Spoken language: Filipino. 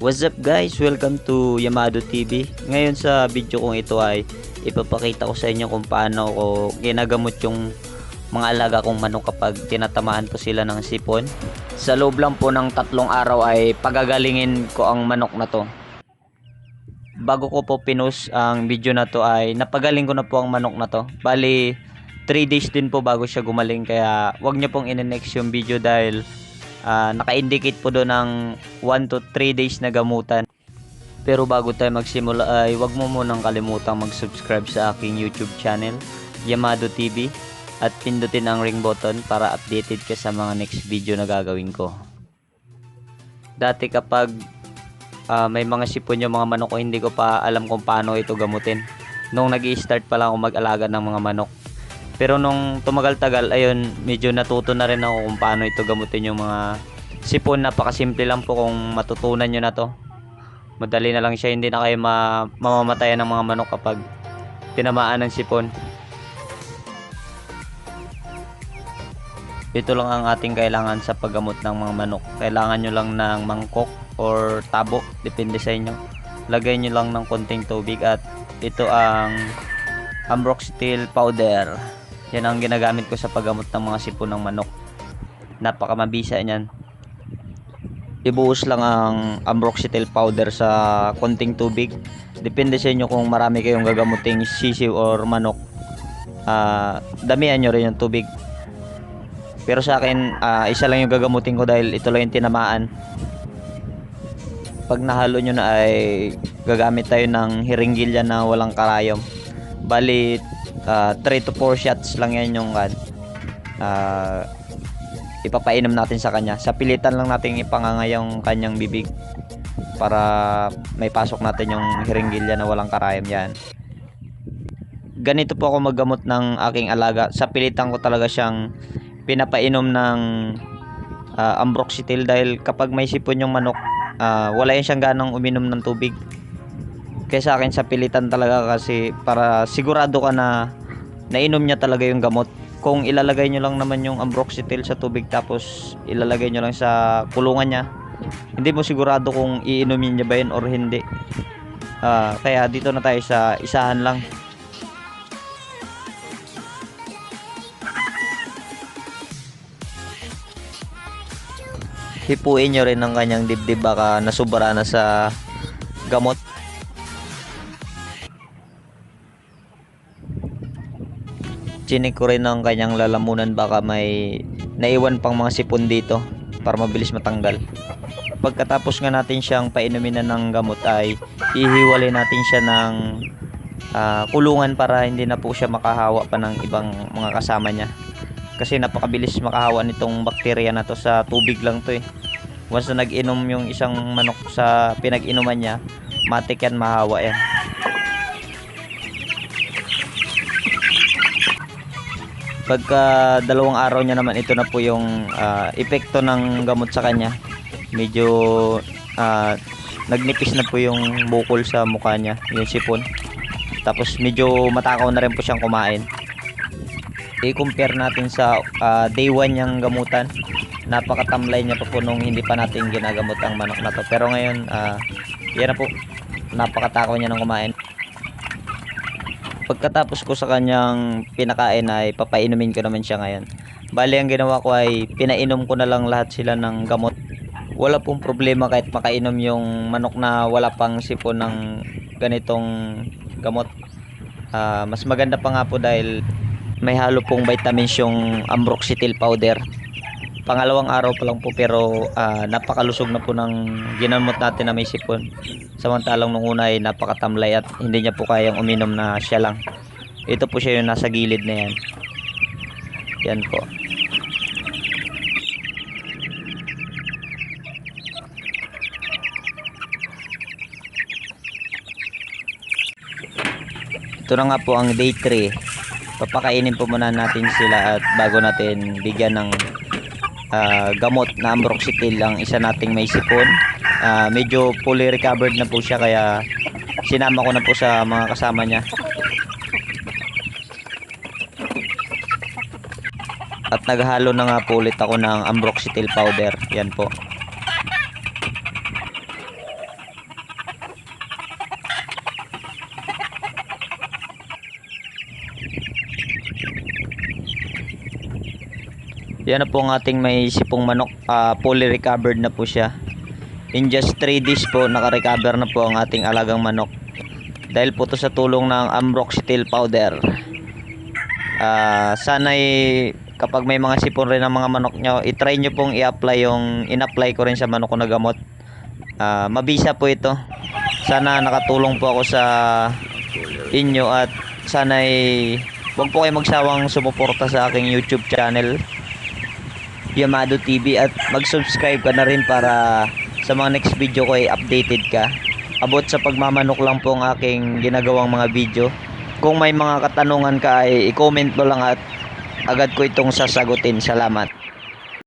What's up guys? Welcome to Yamado TV. Ngayon sa video kong ito ay ipapakita ko sa inyo kung paano ko ginagamot yung mga alaga kong manok kapag tinatamaan po sila ng sipon. Sa loob lang po ng tatlong araw ay pagagalingin ko ang manok na to. Bago ko po pinus ang video na to ay napagaling ko na po ang manok na to. Bali 3 days din po bago siya gumaling kaya wag niyo pong in-next yung video dahil Ah, naka-indicate po doon ng 1 to 3 days na gamutan. Pero bago tayo magsimula ay wag mo munang kalimutang mag-subscribe sa aking YouTube channel, Yamado TV, at pindutin ang ring button para updated ka sa mga next video na gagawin ko. Dati kapag ah, may mga sipon yung mga manok ko, hindi ko pa alam kung paano ito gamutin. Nung nag start pa lang ako mag-alaga ng mga manok. Pero nung tumagal-tagal, ayun, medyo natuto na rin ako kung paano ito gamutin yung mga sipon. Napakasimple lang po kung matutunan nyo na to. Madali na lang siya, hindi na kayo ma mamamatayan ng mga manok kapag tinamaan ng sipon. Ito lang ang ating kailangan sa paggamot ng mga manok. Kailangan nyo lang ng mangkok or tabo, depende sa inyo. Lagay nyo lang ng konting tubig at ito ang Ambroxetil powder. Yan ang ginagamit ko sa paggamot ng mga sipon ng manok. Napakamabisa niyan. Ibuhos lang ang Ambroxetil powder sa konting tubig. Depende sa inyo kung marami kayong gagamuting sisiw or manok. Ah, damihan nyo rin yung tubig. Pero sa akin, ah, isa lang yung gagamutin ko dahil ito lang yung tinamaan. Pag nahalo nyo na ay gagamit tayo ng hiringgilya na walang karayom. Bali, 3 to 4 shots lang yan yung. Ah, ipapainom natin sa kanya. Sa pilitan lang natin ipanganga yung kanyang bibig para may pasok natin yung hiringgilya na walang karayom yan. Ganito po ako maggamot ng aking alaga. Sa pilitan ko talaga siyang pinapainom ng ah, ambroxetil dahil kapag may sipon yung manok, ah, wala yan siyang ganang uminom ng tubig. Kaya sa akin sa pilitan talaga kasi para sigurado ka na nainom niya talaga yung gamot. Kung ilalagay nyo lang naman yung ambroxetil sa tubig tapos ilalagay nyo lang sa kulungan niya, hindi mo sigurado kung iinumin niya ba yun or hindi. Ah, kaya dito na tayo sa isahan lang. Hipuin nyo rin ang kanyang dibdib baka nasubra na sa gamot. Chinik ko rin ang kanyang lalamunan baka may naiwan pang mga sipon dito para mabilis matanggal. Pagkatapos nga natin siyang painumin na ng gamot ay ihiwalay natin siya ng ah, kulungan para hindi na po siya makahawa pa ng ibang mga kasama niya. Kasi napakabilis makahawa nitong bakterya na to sa tubig lang to eh. Once na nag-inom yung isang manok sa pinag-inuman niya, matik yan mahawa yan. Pagka dalawang araw niya naman ito na po yung ah, epekto ng gamot sa kanya. Medyo ah, nagnipis na po yung bukol sa mukha niya yung sipon. Tapos medyo matakaw na rin po siyang kumain. I-compare natin sa ah, day 1 niyang gamutan. Napakatamlay niya pa po nung hindi pa natin ginagamot ang manok na to. Pero ngayon ah, yan na po. Napakatakaw niya ng kumain pagkatapos ko sa kanyang pinakain ay papainumin ko naman siya ngayon. Bali ang ginawa ko ay pinainom ko na lang lahat sila ng gamot. Wala pong problema kahit makainom yung manok na wala pang sipon ng ganitong gamot. Ah, mas maganda pa nga po dahil may halo pong vitamins yung ambroxetil powder. Pangalawang araw pa lang po pero ah, napakalusog na po ng ginamot natin na may sipon. Samantalang nung una ay napakatamlay at hindi niya po kayang uminom na siya lang. Ito po siya yung nasa gilid na yan. Yan po. Ito na nga po ang day 3. Papakainin po muna natin sila at bago natin bigyan ng ah, gamot na ambroxetil ang isa nating may sipon. Ah, medyo fully recovered na po siya kaya sinama ko na po sa mga kasama niya. At naghalo na nga po ulit ako ng ambroxetil powder. Yan po. Yan na po ang ating may sipong manok. Ah, fully recovered na po siya. In just 3 days po, naka-recover na po ang ating alagang manok. Dahil po to sa tulong ng Amroxetil powder. Ah, sana'y kapag may mga sipon rin ang mga manok nyo, itry nyo pong i-apply yung in-apply ko rin sa manok ko na gamot. Ah, mabisa po ito. Sana nakatulong po ako sa inyo at sana'y huwag po kayo magsawang sumuporta sa aking YouTube channel Yamado TV at mag-subscribe ka na rin para sa mga next video ko ay updated ka. Abot sa pagmamanok lang po ang aking ginagawang mga video. Kung may mga katanungan ka ay i-comment mo lang at agad ko itong sasagutin. Salamat